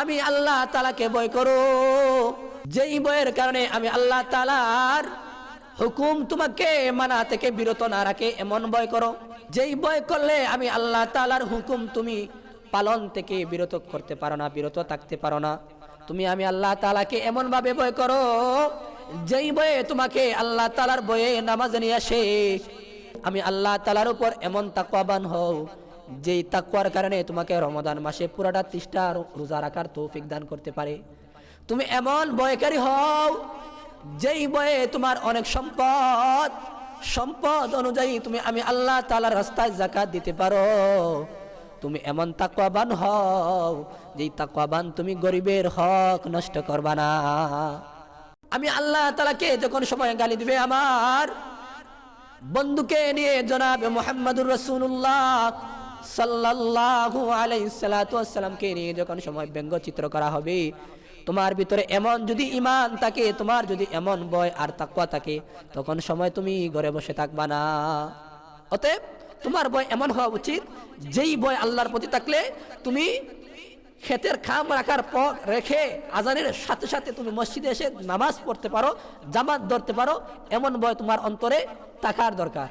আমি আল্লাহ তালাকে ভয় করো। যেই ভয়ের কারণে আমি আল্লাহ তাআলার হুকুম তোমাকে মানা থেকে বিরত না রাখে, এমন ভয় করো। যেই ভয় করলে আমি আল্লাহ তালার হুকুম তুমি পালন থেকে বিরত করতে পারো না, বিরত থাকতে পারো না। তুমি আমি আল্লাহ তালাকে এমন ভাবে ভয় করো, যেই ভয়ে তোমাকে আল্লাহ তালার ভয়ে নামাজ নিয়ে আসে। আমি আল্লাহ তালার উপর এমন তাকুয়াবান হও যেই তাকুয়ার কারণে তোমাকে রমদান মাসে পুরাটা তিষ্ঠা রোজা রাখার তৌফিক দান করতে পারে। তুমি এমন বয়কারী হও, যেই বয়ে তোমার অনেক সম্পদ সম্পদ অনুযায়ী তুমি আমি আল্লাহ তালার রাস্তায় জাকাত দিতে পারো। তুমি এমন তাকুয়াবান হও, যেই তাকুয়াবান তুমি গরিবের হক নষ্ট করবা না। আমি আল্লাহ তালাকে যখন সময় গালি দিবে আমার, বন্ধুকে নিয়ে জনাবে মোহাম্মদুর রসুল্লাহ সাল্লাল্লাহু আলাইসালামকে নিয়ে যখন সময় ব্যঙ্গচিত্র করা হবে, তোমার ভিতরে এমন যদি ইমান থাকে, তোমার যদি এমন বয় আর তাকুয়া থাকে, তখন সময় তুমি ঘরে বসে থাকবা না। অতএব তোমার বয় এমন হওয়া উচিত, যেই বয় আল্লাহর প্রতি থাকলে তুমি ক্ষেতের খাম রাখার পর রেখে আজানের সাথে সাথে তুমি মসজিদে এসে নামাজ পড়তে পারো, জামাত ধরতে পারো, এমন বয় তোমার অন্তরে থাকার দরকার।